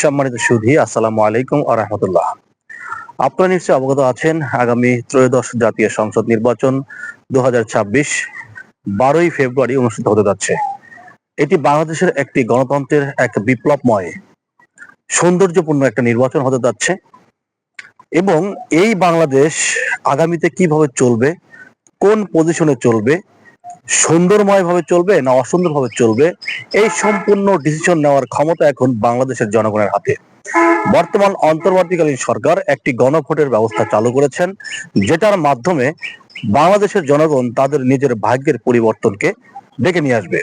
সম্মানিত সুধী, আসসালামু আলাইকুম আপনারা অবগত আছেন, আগামী ত্রয়োদশ জাতীয় সংসদ নির্বাচন দু হাজার বারোই ফেব্রুয়ারি অনুষ্ঠিত হতে যাচ্ছে। এটি বাংলাদেশের একটি গণতন্ত্রের এক বিপ্লবময়, সৌন্দর্যপূর্ণ একটা নির্বাচন হতে যাচ্ছে এবং এই বাংলাদেশ আগামীতে কীভাবে চলবে, কোন পজিশনে চলবে সুন্দরময় ভাবে চলবে না অসুন্দরভাবে চলবে, এই সম্পূর্ণ ডিসিশন নেওয়ার ক্ষমতা এখন বাংলাদেশের জনগণের হাতে। বর্তমান অন্তর্বর্তীকালীন সরকার একটি গণভোটের ব্যবস্থা চালু করেছেন, যেটার মাধ্যমে বাংলাদেশের জনগণ তাদের নিজের ভাগ্যের পরিবর্তনকে ডেকে নিয়ে আসবে।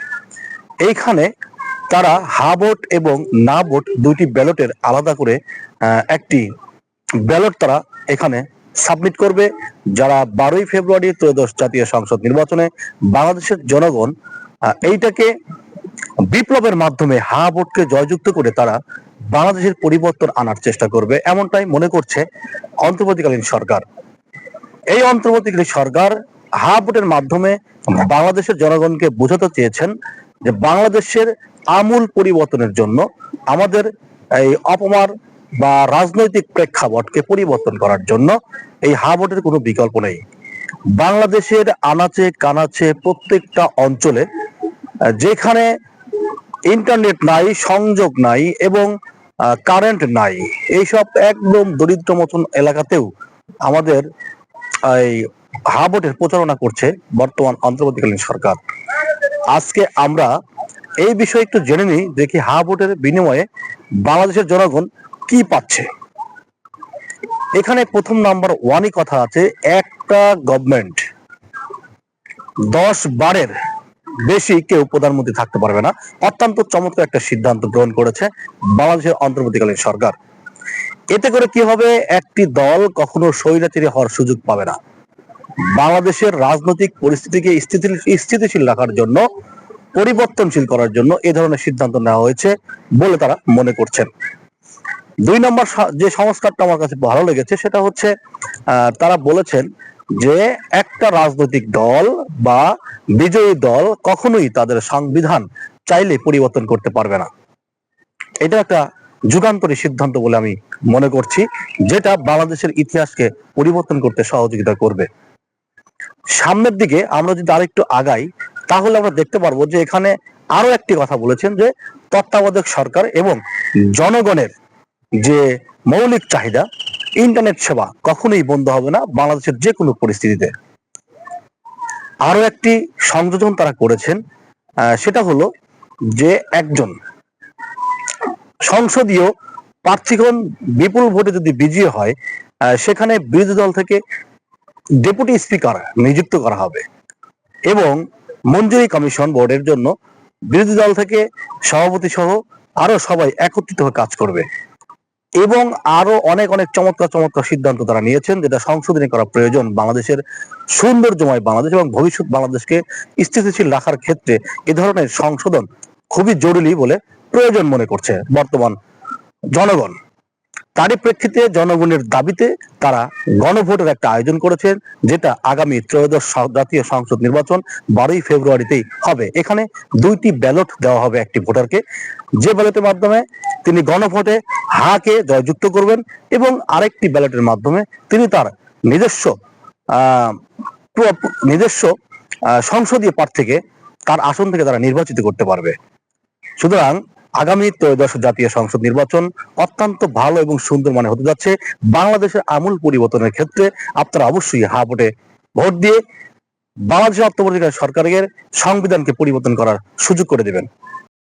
এইখানে তারা হা ভোট এবং না ভোট দুইটি ব্যালটের আলাদা করে একটি ব্যালট তারা এখানে সাবমিট করবে যারা বারোই ফেব্রুয়ারি ত্রয়োদশ জাতীয় সংসদ নির্বাচনে বাংলাদেশের জনগণ এইটাকে বিপ্লবের মাধ্যমে হা ভোটকে জয়যুক্ত করে তারা বাংলাদেশের পরিবর্তন আনার চেষ্টা করবে এমনটাই মনে করছে অন্তর্বর্তীকালীন সরকার। এই অন্তর্বর্তীকালীন সরকার হা ভোটের মাধ্যমে বাংলাদেশের জনগণকে বোঝাতে চেয়েছেন যে বাংলাদেশের আমূল পরিবর্তনের জন্য আমাদের এই অপমার বা রাজনৈতিক প্রেক্ষাপটকে পরিবর্তন করার জন্য এই হা ভোটের কোনো বিকল্প নেই। বাংলাদেশের আনাচে কানাচে প্রত্যেকটা অঞ্চলে, যেখানে ইন্টারনেট নাই, সংযোগ নাই এবং কারেন্ট নাই, এইসব একদম দরিদ্র মতন এলাকাতেও আমাদের এই হাবটের প্রচারণা করছে বর্তমান অন্তর্বর্তীকালীন সরকার। আজকে আমরা এই বিষয়ে একটু জেনে নিই দেখি হা ভোটের বিনিময়ে বাংলাদেশের জনগণ কি পাচ্ছে? এখানে প্রথম নাম্বার ওয়ানই কথা আছে, একটা গভর্নমেন্ট দশ বারের বেশি কেউ প্রধানমন্ত্রী থাকতে পারবে না। অত্যন্ত চমৎকার একটা সিদ্ধান্ত গ্রহণ করেছে বাংলাদেশের অন্তর্বর্তীকালীন সরকার। এতে করে কি হবে? একটি দল কখনো স্বৈরাচারী হওয়ার সুযোগ পাবে না। বাংলাদেশের রাজনৈতিক পরিস্থিতিকে স্থিতিশীল স্থিতিশীল রাখার জন্য, পরিবর্তনশীল করার জন্য এ ধরনের সিদ্ধান্ত নেওয়া হয়েছে বলে তারা মনে করছেন। দুই নম্বর যে সংস্কারটা আমার কাছে ভালো লেগেছে সেটা হচ্ছে তারা বলেছেন যে একটা রাজনৈতিক দল বা বিজয়ী দল কখনোই তাদের সংবিধান চাইলে পরিবর্তন করতে পারবে না। এটা একটা যুগান্তরী সিদ্ধান্ত বলে আমি মনে করছি, যেটা বাংলাদেশের ইতিহাসকে পরিবর্তন করতে সহযোগিতা করবে। সামনের দিকে আমরা যদি আরেকটু আগাই, তাহলে আমরা দেখতে পারব যে এখানে আরও একটি কথা বলেছেন যে তত্ত্বাবধায়ক সরকার এবং জনগণের যে মৌলিক চাহিদা ইন্টারনেট সেবা কখনোই বন্ধ হবে না বাংলাদেশের যে কোনো পরিস্থিতিতে। আরও একটি সংযোজন তারা করেছেন সেটা হলো যে একজন সংসদীয় প্রার্থীগণ বিপুল ভোটে যদি বিজয়ী হয় সেখানে বিরোধী দল থেকে ডেপুটি স্পিকার নিযুক্ত করা হবে এবং মঞ্জুরি কমিশন বোর্ডের জন্য বিরোধী দল থেকে সভাপতি সহ আরও সবাই একত্রিত হয়ে কাজ করবে। এবং আরও অনেক অনেক চমৎকার চমৎকার সিদ্ধান্ত তারা নিয়েছেন যেটা সংশোধনী করা প্রয়োজন বাংলাদেশের সৌন্দর্যময় বাংলাদেশ এবং ভবিষ্যৎ বাংলাদেশকে স্থিতিশীল রাখার ক্ষেত্রে এ ধরনের সংশোধন খুবই জরুরি বলে প্রয়োজন মনে করছে বর্তমান জনগণ। তারই প্রেক্ষিতে জনগণের দাবিতে তারা গণভোটের একটা আয়োজন করেছেন, যেটা আগামী ত্রয়োদশ জাতীয় সংসদ নির্বাচন বারোই ফেব্রুয়ারিতেই হবে। এখানে দুইটি ব্যালট দেওয়া হবে একটি ভোটারকে। যে ব্যালটের মাধ্যমে তিনি গণভোটে হাকে জয়যুক্ত করবেন এবং আরেকটি ব্যালটের মাধ্যমে তিনি তার নিজস্ব নিজস্ব সংসদীয় প্রার্থীকে তার আসন থেকে তারা নির্বাচিত করতে পারবে। সুতরাং আগামী ত্রয়োদশ জাতীয় সংসদ নির্বাচন অত্যন্ত ভালো এবং সুন্দর মানে হতে যাচ্ছে। বাংলাদেশের আমূল পরিবর্তনের ক্ষেত্রে আপনারা অবশ্যই হা ভোটে ভোট দিয়ে বাংলাদেশের অন্তর্বর্তীকালীন সরকারের সংবিধানকে পরিবর্তন করার সুযোগ করে দেবেন।